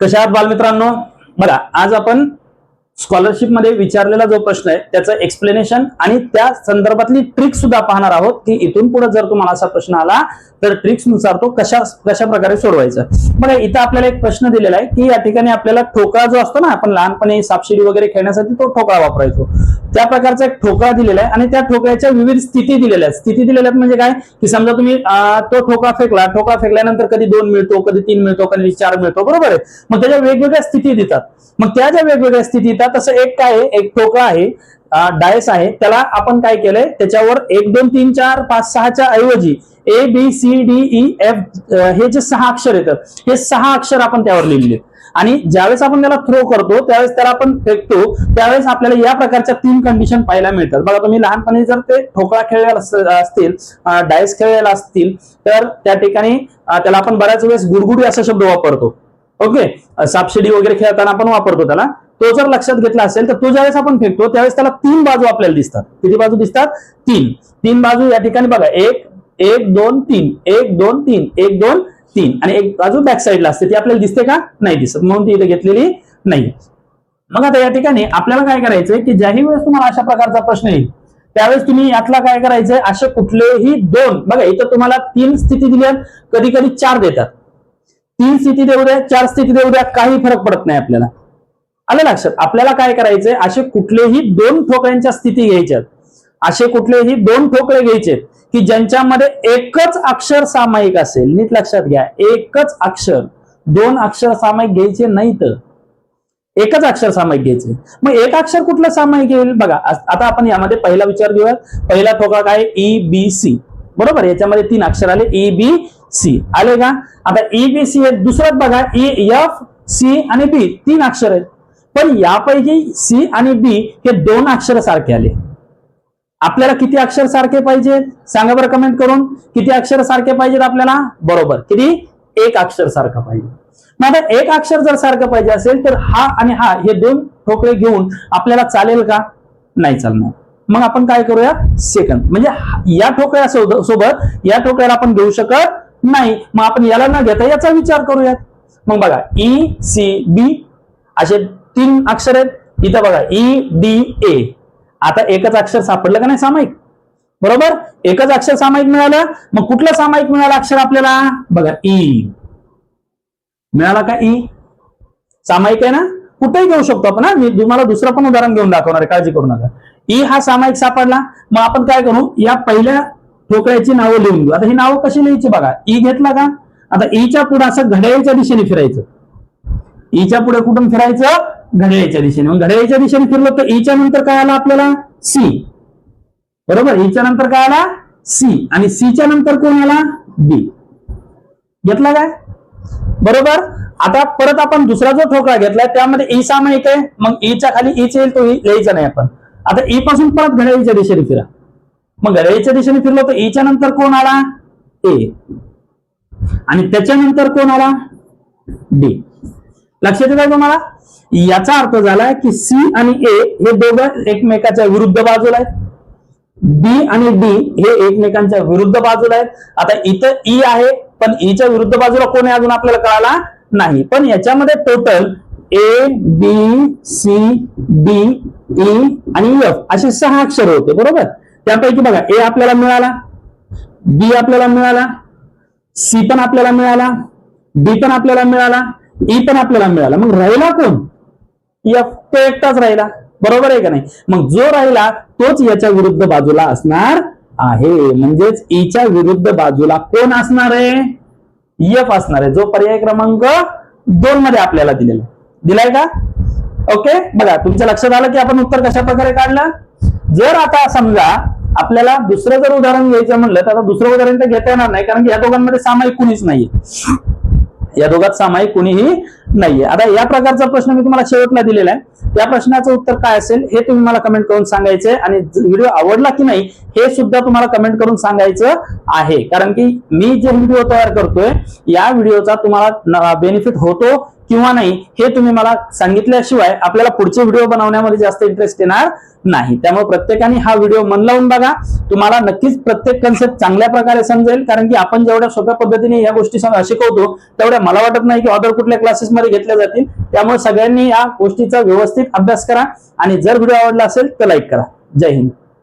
कशा आहात बालमित्रांनो? बघा आज आपण स्कॉलरशिपमध्ये विचारलेला जो प्रश्न आहे त्याचं एक्सप्लेनेशन आणि त्या संदर्भातली ट्रिक सुद्धा पाहणार आहोत की इथून पुढे जर तुम्हाला असा प्रश्न आला तर ट्रिक्सनुसार तो कशा कशा प्रकारे सोडवायचा. बघा इथं आपल्याला एक प्रश्न दिलेला आहे की या ठिकाणी आपल्याला ठोकळा जो असतो ना आपण लहानपणी सापशिडी वगैरे खेळण्यासाठी तो ठोकळा वापरायचो. त्या प्रकारचा एक ठोकळा दिलेला आहे आणि त्या ठोकळ्याच्या विविध स्थिती दिलेल्या आहेत. स्थिती दिलेल्या आहेत म्हणजे काय? की समजा तुम्ही तो ठोकळा फेकला ठोकळा फेकल्यानंतर कधी दोन मिळतो कधी तीन मिळतो कधी चार मिळतो बरोबर आहे? मग त्याच्या वेगवेगळ्या स्थिती देतात. मग त्या ज्या वेगवेगळ्या स्थिती येतात तसं एक काय आहे एक ठोकळा आहे डायस आहे. त्याला आपण काय केलंय त्याच्यावर एक दोन तीन चार पाच सहाच्या ऐवजी A B C D E F हे जे सहा अक्षर येतात हे सहा अक्षर आपण त्यावर लिहिलेले आणि ज्यावेळेस आपण त्याला थ्रो करतो त्यावेळेस त्याला आपण फेकतो त्यावेळेस आपल्याला या प्रकारच्या तीन कंडिशन पाहायला मिळतात. बघा तुम्ही लहानपणी जर ते ठोकळा खेळलेला असतील डायस खेळलेला असतील तर त्या ठिकाणी त्याला आपण बऱ्याच वेळेस गुडगुडी असा शब्द वापरतो. ओके? सापशिडी वगैरे खेळताना आपण वापरतो त्याला. तो जर लक्षात घेतला असेल तर तो ज्यावेळेस आपण फेकतो त्यावेळेस त्याला तीन बाजू आपल्याला दिसतात. किती बाजू दिसतात? तीन. तीन बाजू या ठिकाणी बघा एक एक दोन तीन. एक दोन तीन. एक दोन तीन. आणि एक बाजू बॅक साईडला असते ती आपल्याला दिसते का? नाही दिसत. म्हणून ती इथे घेतलेली नाही. मग आता या ठिकाणी आपल्याला काय करायचंय की ज्याही वेळेस तुम्हाला अशा प्रकारचा प्रश्न येईल त्यावेळेस तुम्ही यातला काय करायचंय? असे कुठलेही दोन. बघा इथं तुम्हाला तीन स्थिती दिल्या कधी कधी चार देतात. तीन स्थिती देऊ द्या चार स्थिती देऊ द्या काही फरक पडत नाही आपल्याला. आलं लक्षात? आपल्याला काय करायचंय? असे कुठलेही दोन ठोकळ्यांच्या स्थिती घ्यायच्यात. असे कुठलेही दोन ठोकळे घ्यायचे की ज्यांच्यामध्ये एकच अक्षर सामायिक असेल. नीट लक्षात घ्या. एकच अक्षर. दोन अक्षर सामायिक घ्यायचे नाही तर एकच अक्षर सामायिक घ्यायचे. मग एक अक्षर कुठलं सामायिक येईल? बघा आता आपण यामध्ये पहिला विचार घेऊया पहिला ठोका काय? ई बी सी बरोबर? याच्यामध्ये तीन अक्षर आले. ई बी सी आले का? आता ई बी सी हे दुसरं बघा. ई एफ सी आणि बी तीन अक्षर आहेत. पण यापैकी सी आणि बी हे दोन अक्षर सारखे आले. आपल्याला किती अक्षर सारखे पाहिजेत सांगा बरं कमेंट करून. किती अक्षर सारखे पाहिजेत आपल्याला? बरोबर. किती? एक अक्षर सारखं पाहिजे. मग आता एक अक्षर जर सारखं पाहिजे असेल तर हा आणि हा हे दोन ठोकळे घेऊन आपल्याला चालेल का? नाही चालणार. मग आपण काय करूया? सेकंड म्हणजे या ठोकळ्या सोबत या ठोकळ्याला आपण घेऊ शकत नाही. मग आपण याला न घेता याचा विचार करूयात. मग बघा ई सी बी असे तीन अक्षर आहेत. इथं बघा ई डी ए आता एकच अक्षर सापडलं का नाही सामायिक? बरोबर? एकच अक्षर सामायिक मिळालं मग कुठलं सामायिक मिळालं अक्षर आपल्याला? बघा ई मिळाला का ई सामायिक आहे ना? कुठेही घेऊ शकतो आपण मी तुम्हाला दुसरं पण उदाहरण घेऊन दाखवणार आहे काळजी करू नका. ई हा सामायिक सापडला मग आपण काय करू? या पहिल्या ठोकळ्याची नावं लिहून घेऊ. आता ही नावं कशी लिहायची बघा? ई घेतला का? आता ईच्या पुढे असं घड्याळीच्या दिशेने फिरायचं. ईच्या पुढे कुठून फिरायचं? घड्याळीच्या दिशेने. मग घड्याळीच्या दिशेने फिरलो तर e ईच्या नंतर काय आला आपल्याला? सी बरोबर? E ईच्या नंतर काय आला? सी आणि सीच्या नंतर कोण आला? बी घेतला काय? बरोबर? आता परत आपण दुसरा जो ठोकळा घेतलाय त्यामध्ये e ई सामायिक आहे. मग ईच्या खाली ईच येईल तो यायचा नाही आपण. आता ई पासून परत घड्याळीच्या दिशेने फिरा. मग घड्याळीच्या दिशेने फिरलो तर ईच्या नंतर कोण आला? ए आणि त्याच्यानंतर कोण आला? डी लक्षात येत आहे तुम्हाला? याचा अर्थ झाला की सी आणि ए हे दोघं एकमेकाच्या विरुद्ध बाजूला आहेत. बी आणि डी हे एकमेकांच्या विरुद्ध बाजूला आहेत. आता इथं ई आहे पण e ईच्या विरुद्ध बाजूला कोण आहे अजून आपल्याला कळाला नाही. पण याच्यामध्ये total A B C D E आणि एफ असे सहा अक्षर होते बरोबर? त्यापैकी बघा ए आपल्याला मिळाला बी आपल्याला मिळाला सी पण आपल्याला मिळाला डी पण आपल्याला मिळाला ई पण आपल्याला मिळाला. मग राहिला कोण? एफ तो एकटाच राहिला. बरोबर आहे का नाही? मग जो राहिला तोच याच्या विरुद्ध बाजूला असणार आहे. म्हणजेच ईच्या विरुद्ध बाजूला कोण असणार आहे? एफ असणार आहे. जो पर्याय क्रमांक दोन मध्ये आपल्याला दिलेला दिलाय का? ओके? बघा तुमच्या लक्षात आलं की आपण उत्तर कशा प्रकारे काढलं? जर आता समजा आपल्याला दुसरं जर उदाहरण घ्यायचं म्हणलं तर आता दुसरं उदाहरण तर घेता येणार नाही कारण की या दोघांमध्ये सामायिक कुणीच नाहीये. या दोघात सामायिक कुणीही नाहीये. आता या प्रकारचा प्रश्न मी तुम्हाला शेवटला दिलेला आहे. या प्रश्नाचं उत्तर काय असेल हे तुम्ही मला कमेंट करून सांगायचंय आणि व्हिडिओ आवडला की नाही हे सुद्धा तुम्हाला कमेंट करून सांगायचं आहे. कारण की मी जे व्हिडिओ तयार करतोय या व्हिडिओचा तुम्हाला बेनिफिट होतो किंवा नाही हे तुम्ही मला सांगितल्याशिवाय आपल्याला पुढचे व्हिडिओ बनवण्यामध्ये जास्त इंटरेस्ट येणार नाही. त्यामुळे प्रत्येकाने हा व्हिडिओ मन लावून बघा. तुम्हाला नक्कीच प्रत्येक कन्सेप्ट चांगल्या प्रकारे समजेल. कारण की आपण जेवढ्या सोप्या पद्धतीने या गोष्टी शिकवतो तेवढ्या मला वाटत नाही की ऑर्डर कुठल्या क्लासेसमध्ये घेतल्या जातील. त्यामुळे सगळ्यांनी या गोष्टीचा व्यवस्थित अभ्यास करा. आणि जर व्हिडिओ आवडला असेल तर लाईक करा. जय हिंद.